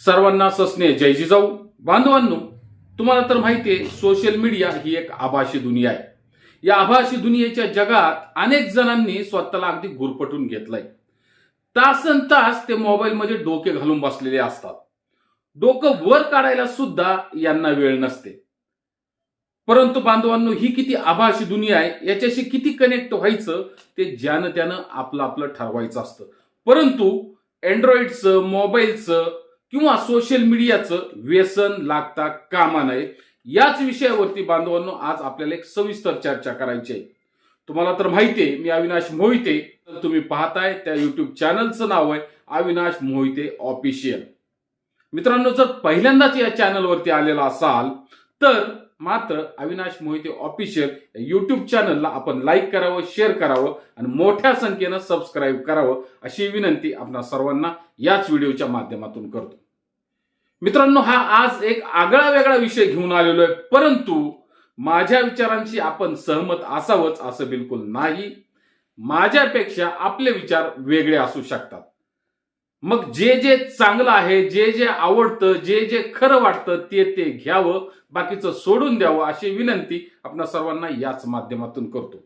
सर्वांना ससने जय जिजाऊ. बांधवांनो तुम्हाला तर माहिती आहे सोशल मीडिया ही एक आभासी दुनिया आहे. या आभासी दुनियेच्या जगात अनेक जणांनी स्वतःला अगदी गुरपटून घेतलंय. तासन तास ते मोबाईलमध्ये डोके घालून बसलेले असतात. डोकं वर काढायला सुद्धा यांना वेळ नसते. परंतु बांधवांनो ही किती आभासी दुनिया आहे याच्याशी किती कनेक्ट व्हायचं ते ज्यानं त्यानं आपलं आपलं ठरवायचं असतं. परंतु अँड्रॉइडचं मोबाईलचं किंवा सोशल मीडियाचं व्यसन लागता कामा नये. याच विषयावरती बांधवांनो आज आपल्याला एक सविस्तर चर्चा करायची आहे. तुम्हाला तर माहिती आहे मी अविनाश मोहिते. तर तुम्ही पाहताय त्या युट्यूब चॅनलचं नाव आहे अविनाश मोहिते ऑफिशियल मित्रांनो जर पहिल्यांदाच या चॅनलवरती आलेला असाल तर मात्र अविनाश मोहिते ऑफिशियल युट्यूब चॅनलला आपण लाईक करावं शेअर करावं आणि मोठ्या संख्येनं सबस्क्राईब करावं अशी विनंती आपण सर्वांना याच व्हिडिओच्या माध्यमातून करतो. मित्रांनो हा आज एक आगळा वेगळा विषय घेऊन आलेलो आहे. परंतु माझ्या विचारांशी आपण सहमत असावंच असं बिलकुल नाही. माझ्यापेक्षा आपले विचार वेगळे असू शकतात. मग जे जे चांगलं आहे जे जे आवडतं जे जे खरं वाटतं ते ते घ्यावं बाकीचं सोडून द्यावं अशी विनंती आपण सर्वांना याच माध्यमातून करतो.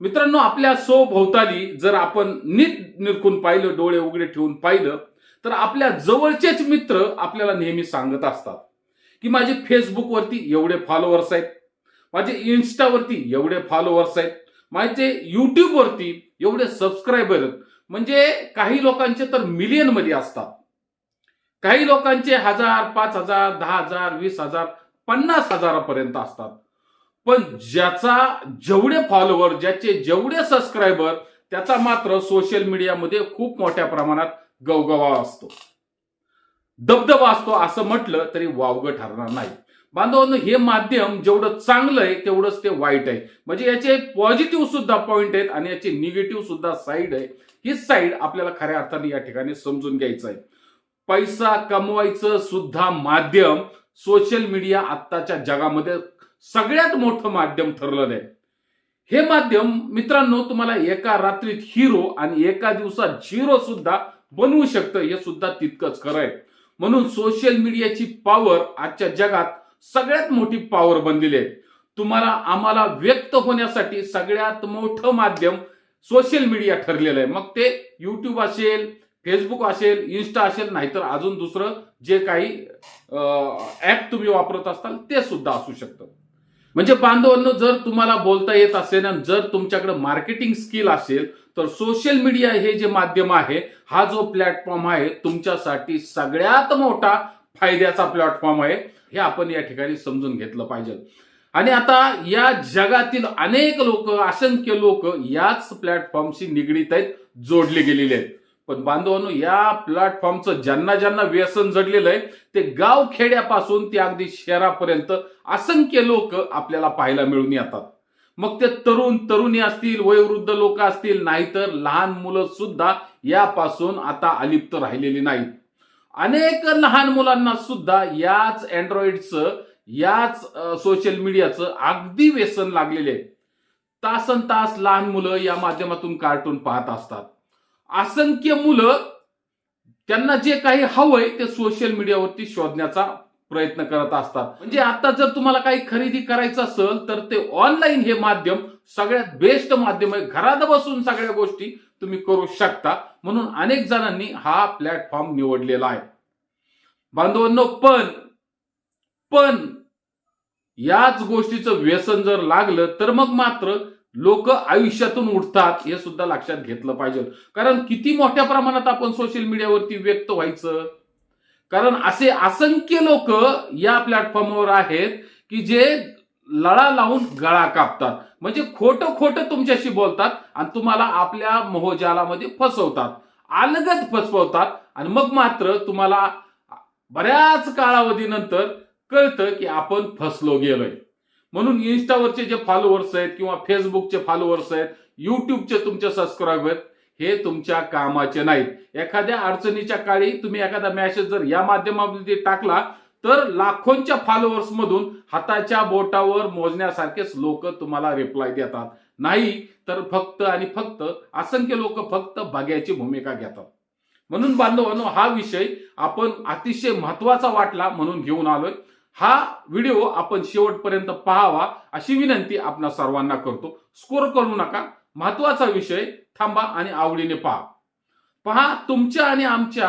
मित्रांनो आपल्या सोभोवताली जर आपण नीट निरखून पाहिलं डोळे उघडे ठेवून पाहिलं तर आपल्या जवळचेच मित्र आपल्याला नेहमी सांगत असतात की माझे फेसबुकवरती एवढे फॉलोअर्स आहेत माझे इन्स्टावरती एवढे फॉलोअर्स आहेत माझे युट्यूबवरती एवढे सबस्क्रायबर आहेत. म्हणजे काही लोकांचे तर मिलियनमध्ये असतात. काही लोकांचे हजार पाच हजार दहा हजार वीस हजार पन्नास हजारापर्यंत असतात. पण ज्याचा जेवढे फॉलोअर ज्याचे जेवढे सबस्क्रायबर त्याचा मात्र सोशल मीडियामध्ये खूप मोठ्या प्रमाणात गवगवा असतो. दबदबा असतो असं म्हटलं तरी वावगं ठरणार नाही. बांधवांनो हे माध्यम जेवढं चांगलं आहे तेवढंच ते वाईट आहे. म्हणजे याचे पॉझिटिव्ह सुद्धा पॉईंट आहेत आणि याचे निगेटिव्ह सुद्धा साईड आहे. ही साईड आपल्याला खऱ्या अर्थाने या ठिकाणी समजून घ्यायचं आहे. पैसा कमवायचं सुद्धा माध्यम सोशल मीडिया आत्ताच्या जगामध्ये सगळ्यात मोठं माध्यम ठरलेलं आहे. हे माध्यम मित्रांनो तुम्हाला एका रात्रीत हिरो आणि एका दिवसात झिरो सुद्धा बनवू शकतं हे सुद्धा तितकंच खरं आहे. म्हणून सोशल मीडियाची पॉवर आजच्या जगात सगळ्यात मोठी पॉवर बनलेली आहे. तुम्हाला आम्हाला व्यक्त होण्यासाठी सगळ्यात मोठं माध्यम सोशल मीडिया ठरलेलं आहे. मग ते युट्यूब असेल फेसबुक असेल इन्स्टा असेल नाहीतर अजून दुसरं जे काही ऍप तुम्ही वापरत असाल ते सुद्धा असू शकतं. म्हणजे बांधवांनो जर तुम्हाला बोलता येत असेल आणि जर तुमच्याकडे मार्केटिंग स्किल असेल तर सोशल मीडिया हे जे माध्यम आहे हा जो प्लॅटफॉर्म आहे तुमच्यासाठी सगळ्यात मोठा फायद्याचा प्लॅटफॉर्म आहे. हे आपण या ठिकाणी समजून घेतलं पाहिजे. आणि आता या जगातील अनेक लोक असंख्य लोक याच प्लॅटफॉर्मशी निगडीत आहेत जोडले गेलेले आहेत. पण बांधवांनो या प्लॅटफॉर्मचं ज्यांना ज्यांना व्यसन जडलेलं आहे ते गाव खेड्यापासून ते अगदी शहरापर्यंत असंख्य लोक आपल्याला पाहायला मिळून येतात. मग ते तरुण तरुणी असतील वयोवृद्ध लोक असतील नाहीतर लहान मुलं सुद्धा यापासून आता अलिप्त राहिलेली नाहीत. अनेक लहान मुलांना सुद्धा याच अँड्रॉइडचं याच सोशल मीडियाचं अगदी व्यसन लागलेले आहे तासन तास लहान मुलं या माध्यमातून कार्टून पाहत असतात. असंख्य मुलं त्यांना जे काही हवंय ते सोशल मीडियावरती शोधण्याचा प्रयत्न करत असतात. म्हणजे आता जर तुम्हाला काही खरेदी करायचं असेल तर ते ऑनलाईन हे माध्यम सगळ्यात बेस्ट माध्यम आहे. घरात बसून सगळ्या गोष्टी तुम्ही करू शकता. म्हणून अनेक जणांनी हा प्लॅटफॉर्म निवडलेला आहे. बांधवांनो पण पण याच गोष्टीचं व्यसन जर लागलं तर मग मात्र लोक आयुष्यातून उठतात हे सुद्धा लक्षात घेतलं पाहिजे. कारण किती मोठ्या प्रमाणात आपण सोशल मीडियावरती व्यक्त व्हायचं? कारण असे असंख्य लोक या प्लॅटफॉर्मवर आहेत की जे लळा लावून गळा कापतात. म्हणजे खोटं खोटं तुमच्याशी बोलतात आणि तुम्हाला आपल्या मोहजालामध्ये फसवतात. अलगद फसवतात आणि मग मात्र तुम्हाला बऱ्याच कालावधीनंतर कळतं की आपण फसलो गेलोय. म्हणून इन्स्टावरचे जे फॉलोअर्स आहेत किंवा फेसबुकचे फॉलोअर्स आहेत युट्यूबचे तुमचे सबस्क्रायबर हे तुमच्या कामाचे नाहीत. एखाद्या अडचणीच्या काळी तुम्ही एखादा मॅसेज जर या माध्यमामध्ये टाकला तर लाखोंच्या फॉलोअर्स मधून हाताच्या बोटावर मोजण्यासारखेच लोक तुम्हाला रिप्लाय देतात. नाही तर फक्त आणि फक्त असंख्य लोक फक्त बघ्याची भूमिका घेतात. म्हणून बांधवांनो हा विषय आपण अतिशय महत्त्वाचा वाटला म्हणून घेऊन आलोय. हा व्हिडिओ आपण शेवटपर्यंत पाहावा अशी विनंती आपण सर्वांना करतो. स्कोर करू नका. महत्त्वाचा विषय थांबा आणि आवडीने पहा. पहा तुमच्या आणि आमच्या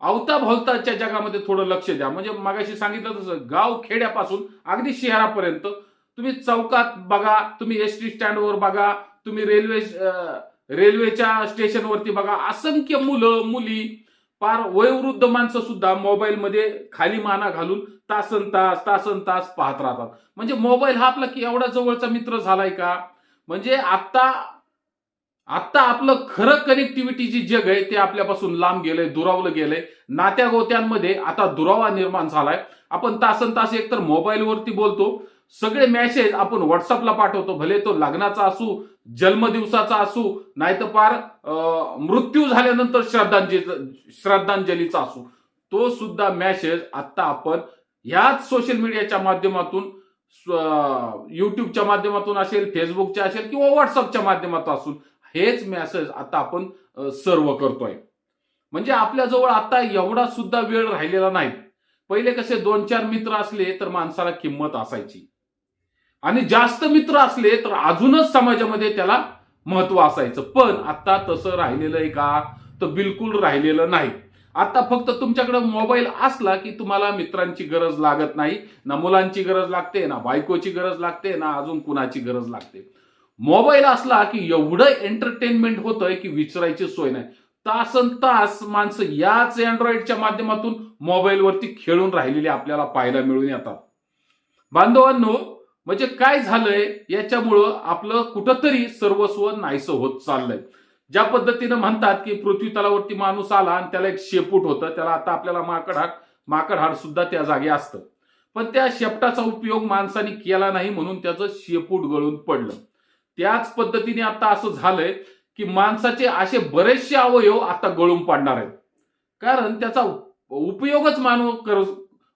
अवताभवताच्या जगामध्ये थोडं लक्ष द्या. म्हणजे मागाशी सांगितलं तसं गाव खेड्यापासून अगदी शहरापर्यंत तुम्ही चौकात बघा तुम्ही एस टी स्टँडवर बघा तुम्ही रेल्वे रेल्वेच्या स्टेशनवरती बघा. असंख्य मुलं मुली पार वयोवृद्ध माणसं सुद्धा मोबाईलमध्ये खाली माना घालून तासन तास तासन तास पाहत राहतात. म्हणजे मोबाईल हा आपला की एवढा जवळचा मित्र झालाय का? म्हणजे आता आत्ता आपलं खरं कनेक्टिव्हिटी जी जग आहे ते आपल्यापासून लांब गेलंय दुरावलं गेलंय. नात्या गोत्यांमध्ये आता दुरावा निर्माण झालाय. आपण तासन तास एकतर मोबाईलवरती बोलतो सगळे मेसेज आपण व्हॉट्सअपला पाठवतो. भले तो लग्नाचा असू जन्मदिवसाचा असू नाही तर पार मृत्यू झाल्यानंतर श्रद्धांजली श्रद्धांजलीचा असू तो सुद्धा मेसेज आता आपण ह्याच सोशल मीडियाच्या माध्यमातून युट्यूबच्या माध्यमातून असेल फेसबुकच्या असेल किंवा व्हॉट्सअपच्या माध्यमातून असून हेच मेसेज आता आपण सर्व करतोय. म्हणजे आपल्याजवळ आता एवढा सुद्धा वेळ राहिलेला नाही. पहिले कसे दोन चार मित्र असले तर माणसाला किंमत असायची. आणि जास्त मित्र असले तर अजूनच समाजामध्ये त्याला महत्त्व असायचं. पण आता तसं राहिलेलं आहे का? तर बिलकुल राहिलेलं नाही. आता फक्त तुमच्याकडे मोबाईल असला की तुम्हाला मित्रांची गरज लागत नाही. ना मुलांची गरज लागते ना बायकोची गरज लागते ना अजून कुणाची गरज लागते. मोबाईल असला की एवढं एंटरटेनमेंट होतंय की विचारायची सोय नाही. तासन तास माणसं याच अँड्रॉइडच्या माध्यमातून मोबाईलवरती खेळून राहिलेली आपल्याला पाहायला मिळून येतात. बांधवांनो म्हणजे काय झालंय? याच्यामुळं आपलं कुठंतरी सर्वस्व नाहीसं होत चाललंय. ज्या पद्धतीनं म्हणतात की पृथ्वी तलावरती माणूस आला आणि त्याला एक शेपूट होतं त्याला आता आपल्याला माकड हाड माकड हाड सुद्धा त्या जागी असतं. पण त्या शेपटाचा उपयोग माणसाने केला नाही म्हणून त्याचं शेपूट गळून पडलं. त्याच पद्धतीने आता असं झालंय की माणसाचे असे बरेचसे अवयव आता गळून पडणार आहेत. कारण त्याचा उपयोगच मानव कर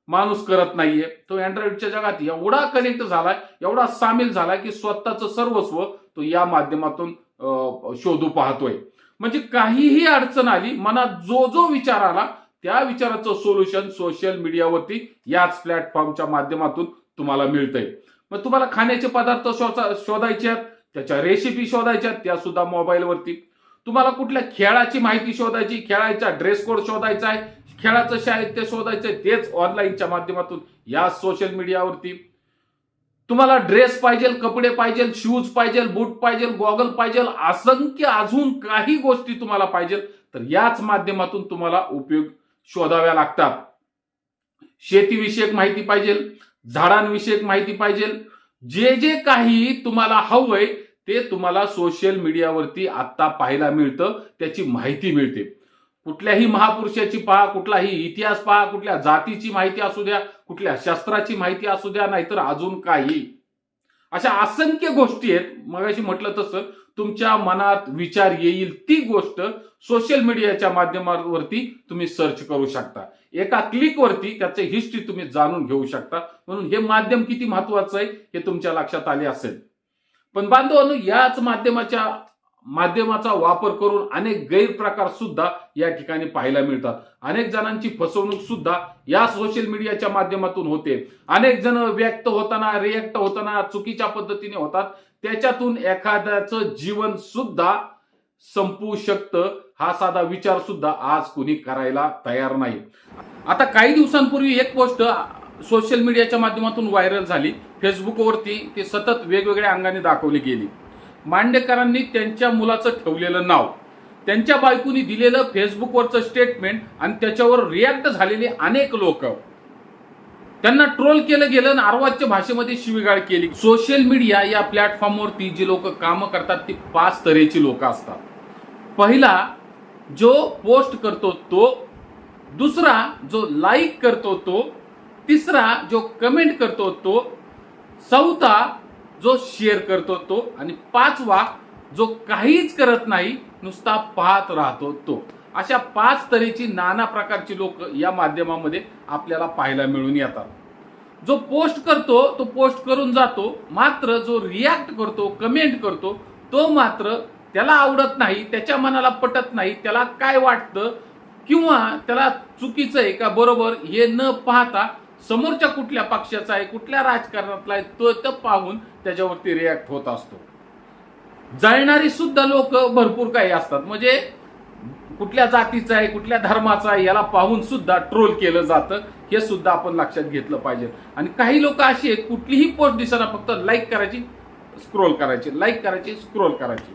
माणूस करत नाहीये. तो अँड्रॉइडच्या जगात एवढा कनेक्ट झालाय एवढा सामील झालाय की स्वतःचं सर्वस्व तो या माध्यमातून शोधू पाहतोय. म्हणजे काहीही अडचण आली मनात जो जो विचार आला त्या विचाराचं सोल्युशन सोशल मीडियावरती याच प्लॅटफॉर्मच्या माध्यमातून तुम्हाला मिळतंय. मग तुम्हाला खाण्याचे पदार्थ शोधायचे आहेत त्याच्या रेसिपी शोधायच्या आहेत त्या सुद्धा मोबाईलवरती तुम्हाला कुठल्या खेळाची माहिती शोधायची खेळायचा ड्रेस कोड शोधायचा आहे खेळाचं साहित्य शोधायचं तेच ऑनलाईनच्या माध्यमातून या सोशल मीडियावरती तुम्हाला ड्रेस पाहिजे कपडे पाहिजे शूज पाहिजे बूट पाहिजे गॉगल पाहिजे असंख्य अजून काही गोष्टी तुम्हाला पाहिजे तर याच माध्यमातून तुम्हाला उपयोग शोधाव्या लागतात. शेतीविषयक माहिती पाहिजे झाडांविषयक माहिती पाहिजे जे जे काही तुम्हाला हवंय ते तुम्हाला सोशल मीडियावरती आता पाहायला मिळतं त्याची माहिती मिळते. कुठल्याही महापुरुषाची पहा कुठलाही इतिहास पहा कुठल्या जातीची माहिती असू द्या कुठल्या शस्त्राची माहिती असू द्या नाहीतर अजून काही. अशा असंख्य गोष्टी आहेत. मगाशी म्हटलं तसं तुमच्या मनात विचार येईल ती गोष्ट सोशल मीडियाच्या माध्यमावरती तुम्ही सर्च करू शकता. एका क्लिकवरती त्याचे हिस्ट्री तुम्ही जाणून घेऊ शकता. म्हणून हे माध्यम किती महत्वाचं आहे हे तुमच्या लक्षात आले असेल. पण बांधवांनो याच माध्यमाच्या माध्यमाचा वापर करून अनेक गैरप्रकार सुद्धा या ठिकाणी पाहायला मिळतात. अनेक जणांची फसवणूक सुद्धा या सोशल मीडियाच्या माध्यमातून होते. अनेक जण व्यक्त होताना रिएक्ट होताना चुकीच्या पद्धतीने होतात. त्याच्यातून एखाद्याचं जीवन सुद्धा संपू शकतं हा साधा विचार सुद्धा आज कुणी करायला तयार नाही. आता काही दिवसांपूर्वी एक गोष्ट सोशल मीडियाच्या माध्यमातून व्हायरल झाली. फेसबुकवरती ती सतत वेगवेगळ्या अंगाने दाखवली गेली. मांडेकरांनी त्यांच्या मुलाचं ठेवलेलं नाव त्यांच्या बायकोनी दिलेलं फेसबुकवरचं स्टेटमेंट आणि त्याच्यावर रिॲक्ट झालेले अनेक लोक. त्यांना ट्रोल केलं गेलं आणि अर्वाच्य भाषेमध्ये शिवीगाळ केली. सोशल मीडिया या प्लॅटफॉर्मवरती जी लोक कामं करतात ती पाच तऱ्हेची लोक असतात. पहिला जो पोस्ट करतो तो. दुसरा जो लाईक करतो तो. तिसरा जो कमेंट करतो तो. चौथा जो शेअर करतो तो आणि पाचवा जो काहीच करत नाही नुसता पाहत राहतो तो. अशा पाच तऱ्हेची नाना प्रकारची लोक या माध्यमामध्ये आपल्याला पाहायला मिळून येतात. जो पोस्ट करतो तो पोस्ट करून जातो मात्र जो रिॲक्ट करतो कमेंट करतो तो मात्र त्याला आवडत नाही त्याच्या मनाला पटत नाही त्याला काय वाटतं किंवा त्याला चुकीचं आहे का बरोबर हे न पाहता समोरच्या कुठल्या पक्षाचा आहे कुठल्या राजकारणातला आहे तो तर पाहून त्याच्यावरती रिॲक्ट होत असतो. जळणारी सुद्धा लोक भरपूर काही असतात. म्हणजे कुठल्या जातीचा आहे कुठल्या धर्माचा आहे याला पाहून सुद्धा ट्रोल केलं जातं. हे सुद्धा आपण लक्षात घेतलं पाहिजे. आणि काही लोक अशी आहेत कुठलीही पोस्ट दिसताना फक्त लाईक करायची स्क्रोल करायची लाईक करायची स्क्रोल करायची.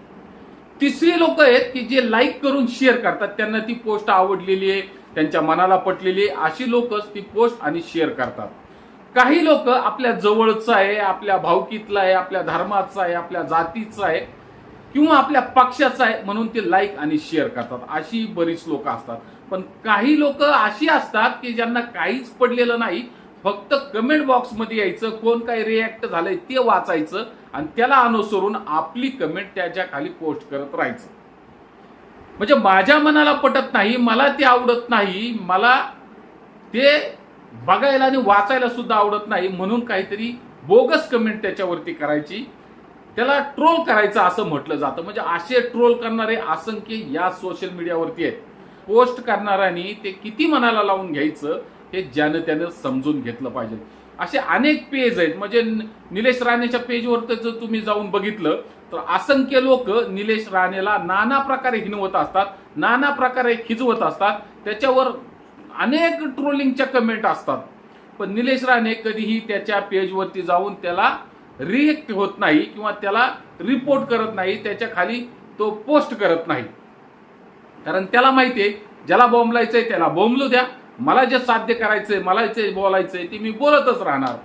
तिसरी लोक आहेत की जे लाईक करून शेअर करतात. त्यांना ती पोस्ट आवडलेली आहे त्यांच्या मनाला पटलेली अशी लोकच ती पोस्ट आणि शेअर करतात. काही लोक आपल्या जवळचं आहे आपल्या भावकीतला आहे आपल्या धर्माचा आहे आपल्या जातीचा आहे किंवा आपल्या पक्षाचा आहे म्हणून ते लाईक आणि शेअर करतात. अशी बरीच लोक असतात. पण काही लोक अशी असतात की ज्यांना काहीच पडलेलं नाही फक्त कमेंट बॉक्समध्ये यायचं कोण काय रिॲक्ट झालंय ते वाचायचं आणि त्याला अनुसरून आपली कमेंट त्याच्याखाली पोस्ट करत राहायचं. म्हणजे माझ्या मनाला पटत नाही मला ते आवडत नाही मला ते बघायला आणि वाचायला सुद्धा आवडत नाही म्हणून काहीतरी बोगस कमेंट त्याच्यावरती करायची. त्याला ट्रोल करायचं असं म्हटलं जातं. म्हणजे असे ट्रोल करणारे असंख्य या सोशल मीडियावरती आहेत. पोस्ट करणाऱ्यांनी ते किती मनाला लावून घ्यायचं हे ज्यानं त्यानं समजून घेतलं पाहिजे. असे अनेक पेज आहेत. म्हणजे निलेश राणेच्या पेजवर जर तुम्ही जाऊन बघितलं तर असंख्य लोक निलेश राणेला नाना प्रकारे हिनवत असतात नाना प्रकारे खिजवत असतात. त्याच्यावर अनेक ट्रोलिंगच्या कमेंट असतात. पण निलेश राणे कधीही त्याच्या पेजवरती जाऊन त्याला रिएक्ट होत नाही किंवा त्याला रिपोर्ट करत नाही. त्याच्याखाली तो पोस्ट करत नाही. कारण त्याला माहिती आहे ज्याला बोंबलायचंय त्याला बोंबलू द्या. मला जे साध्य करायचंय मला जे बोलायचंय ते मी बोलतच राहणार.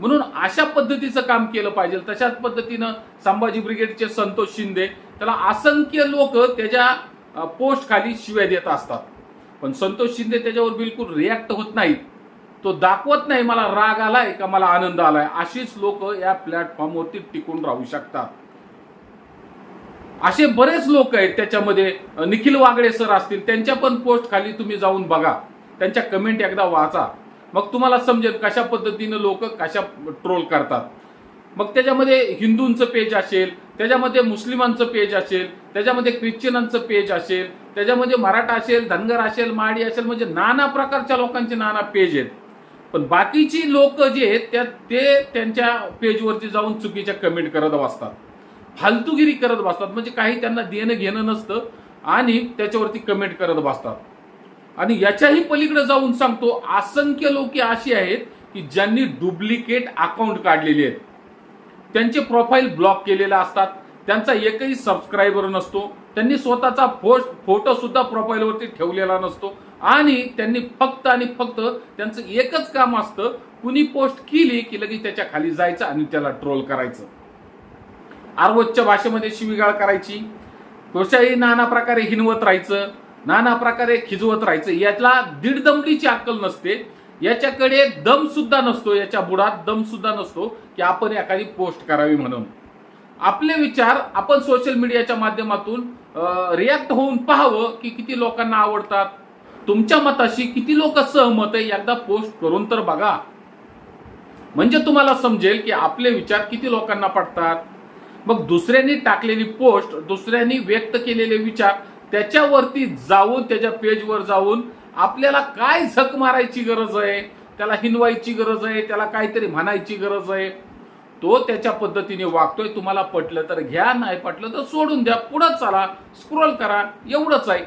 म्हणून अशा पद्धतीचं काम केलं पाहिजे. तशाच पद्धतीनं संभाजी ब्रिगेडचे संतोष शिंदे त्याला असंख्य लोक त्याच्या पोस्ट खाली शिव्या देत असतात. पण संतोष शिंदे त्याच्यावर बिलकुल रिॲक्ट होत नाहीत. तो दाखवत नाही मला राग आलाय का मला आनंद आलाय. अशीच लोक या प्लॅटफॉर्मवरती टिकून राहू शकतात. असे बरेच लोक आहेत त्याच्यामध्ये. निखिल वागडे सर असतील त्यांच्या पण पोस्ट खाली तुम्ही जाऊन बघा. त्यांच्या कमेंट एकदा वाचा. मग तुम्हाला समजेल कशा पद्धतीनं लोक कशा ट्रोल करतात. मग त्याच्यामध्ये हिंदूंचं पेज असेल त्याच्यामध्ये मुस्लिमांचं पेज असेल त्याच्यामध्ये ख्रिश्चनांचं पेज असेल त्याच्यामध्ये मराठा असेल धनगर असेल माडी असेल म्हणजे नाना प्रकारच्या लोकांचे नाना पेज आहेत. पण बाकीची लोक जे आहेत त्या ते त्यांच्या पेजवरती जाऊन चुकीच्या कमेंट करत बसतात. फालतुगिरी करत बसतात. म्हणजे काही त्यांना देणं घेणं नसतं आणि त्याच्यावरती कमेंट करत बसतात. आणि याच्याही पलीकडे जाऊन सांगतो असंख्य लोक अशी आहेत की ज्यांनी डुप्लिकेट अकाउंट काढलेले आहेत. त्यांचे प्रोफाईल ब्लॉक केलेले असतात. त्यांचा एकही सबस्क्रायबर नसतो. त्यांनी स्वतःचा फोट फोटो सुद्धा प्रोफाईलवरती ठेवलेला नसतो. आणि त्यांनी फक्त आणि फक्त त्यांचं एकच काम असतं कुणी पोस्ट केली की लगेच त्याच्याखाली जायचं आणि त्याला ट्रोल करायचं. आरवोच्या भाषेमध्ये शिवीगाळ करायची. कोशाही नाना प्रकारे हिनवत राहायचं. नाना प्रकारे खिजवत राहायचं. यातला दीड दमडीची अक्कल नसते. याच्याकडे दम सुद्धा नसतो याच्या बुडात दम सुद्धा नसतो की आपण एखादी पोस्ट करावी म्हणून. आपले विचार आपण सोशल मीडियाच्या माध्यमातून रिॲक्ट होऊन पाहावं की किती लोकांना आवडतात. तुमच्या मताशी किती लोक सहमत आहे एकदा पोस्ट करून तर बघा. म्हणजे तुम्हाला समजेल की आपले विचार किती लोकांना पडतात मग दुसऱ्यांनी टाकलेली पोस्ट दुसऱ्यांनी व्यक्त केलेले विचार त्याच्यावरती जाऊन त्याच्या पेजवर जाऊन आपल्याला काय झक मारायची गरज आहे त्याला हिनवायची गरज आहे त्याला काहीतरी म्हणायची गरज आहे तो त्याच्या पद्धतीने वागतोय. तुम्हाला पटलं तर घ्या नाही पटलं तर सोडून द्या. पुढं चला स्क्रोल करा एवढंच आहे.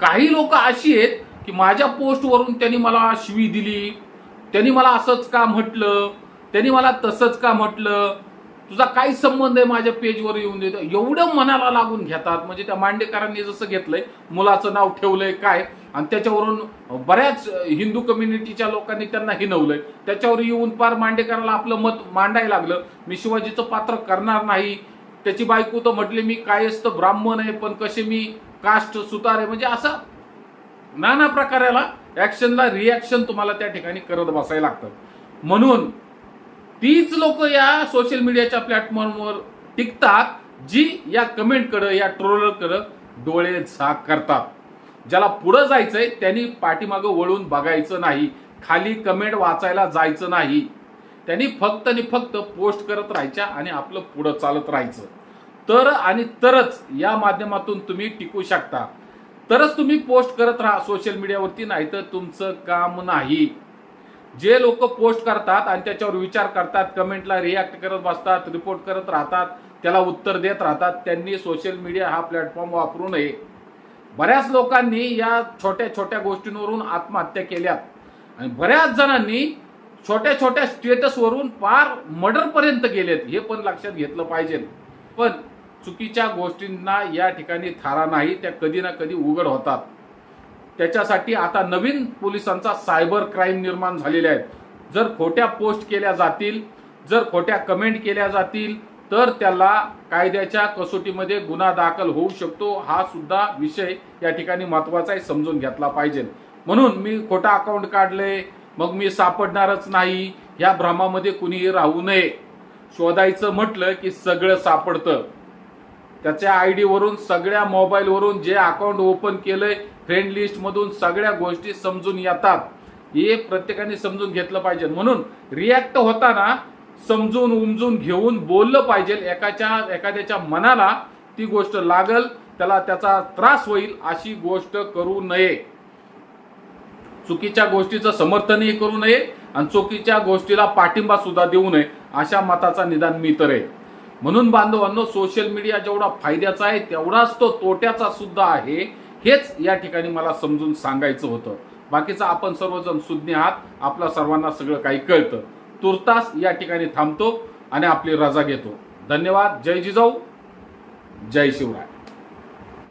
काही लोक अशी आहेत की माझ्या पोस्टवरून त्यांनी मला शिवी दिली त्यांनी मला असंच का म्हटलं त्यांनी मला तसंच का म्हटलं तुझा काय संबंध आहे माझ्या पेजवर येऊन देतो. एवढं मनाला लागून घेतात. म्हणजे त्या मांडेकरांनी जसं घेतलंय मुलाचं नाव ठेवलंय काय आणि त्याच्यावरून बऱ्याच हिंदू कम्युनिटीच्या लोकांनी त्यांना हिनवलंय. त्याच्यावर येऊन पार मांडेकराला आपलं मत मांडायला लागलं. मी शिवाजीचं पात्र करणार नाही. त्याची बायको तर म्हटली मी कायच ब्राह्मण आहे पण कसे मी कास्ट सुतार आहे. म्हणजे असं नाना प्रकाराला ऍक्शनला रिॲक्शन तुम्हाला त्या ठिकाणी करत बसायला लागतं. म्हणून तीच लोक या सोशल मीडियाच्या प्लॅटफॉर्मवर टिकतात जी या कमेंटकडं या ट्रोलरकडं डोळे झाक करतात. ज्याला पुढं जायचंय त्यांनी पाठीमागं वळून बघायचं नाही. खाली कमेंट वाचायला जायचं नाही. त्यांनी फक्त आणि फक्त पोस्ट करत राहायच्या आणि आपलं पुढं चालत राहायचं. तर आणि तरच या माध्यमातून तुम्ही टिकू शकता. तरच तुम्ही पोस्ट करत राहा सोशल मीडियावरती नाही तर तुमचं काम नाही. जे लोक पोस्ट करतात आणि त्याच्यावर विचार करतात कमेंटला रिॲक्ट करत बसतात रिपोर्ट करत राहतात त्याला उत्तर देत राहतात त्यांनी सोशल मीडिया हा प्लॅटफॉर्म वापरू नये. बऱ्याच लोकांनी या छोट्या छोट्या गोष्टींवरून आत्महत्या केल्यात. आणि बऱ्याच जणांनी छोट्या छोट्या स्टेटसवरून पार मर्डरपर्यंत गेलेत हे पण लक्षात घेतलं पाहिजे. पण चुकीच्या गोष्टींना या ठिकाणी थारा नाही त्या कधी ना कधी उघड होतात. त्याच्यासाठी आता नवीन पोलिसांचा सायबर क्राईम निर्माण झालेले आहेत. जर खोट्या पोस्ट केल्या जातील जर खोट्या कमेंट केल्या जातील तर त्याला कायद्याच्या कसोटीमध्ये गुन्हा दाखल होऊ शकतो हा सुद्धा विषय या ठिकाणी महत्त्वाचा आहे समजून घेतला पाहिजे. म्हणून मी खोटा अकाउंट काढले मग मी सापडणारच नाही ह्या भ्रमामध्ये कुणीही राहू नये. शोधायचं म्हटलं की सगळं सापडतं. त्याच्या आय डीवरून सगळ्या मोबाईलवरून जे अकाउंट ओपन केलंय फ्रेंड लिस्ट मधून सगळ्या गोष्टी समजून येतात. हे प्रत्येकाने समजून घेतलं पाहिजे. म्हणून रिॲक्ट होताना समजून उमजून घेऊन बोललं पाहिजे. एकाच्या एखाद्याच्या मनाला ती गोष्ट लागल त्याला त्याचा त्रास होईल अशी गोष्ट करू नये. चुकीच्या गोष्टीचं समर्थनही करू नये आणि चुकीच्या गोष्टीला पाठिंबा सुद्धा देऊ नये अशा मताचा निदान मी तर आहे. म्हणून बांधवांनो सोशल मीडिया जेवढा फायद्याचा आहे तेवढाच तो तोट्याचा सुद्धा आहे. हेच या ठिकाणी मला समजून सांगायचं होतं. बाकीचं आपण सर्वजण सुज्ञ आहात आपल्या सर्वांना सगळं काही कळतं. तुर्तास या ठिकाणी थांबतो आणि आपली रजा घेतो. धन्यवाद. जय जिजाऊ. जय शिवराय.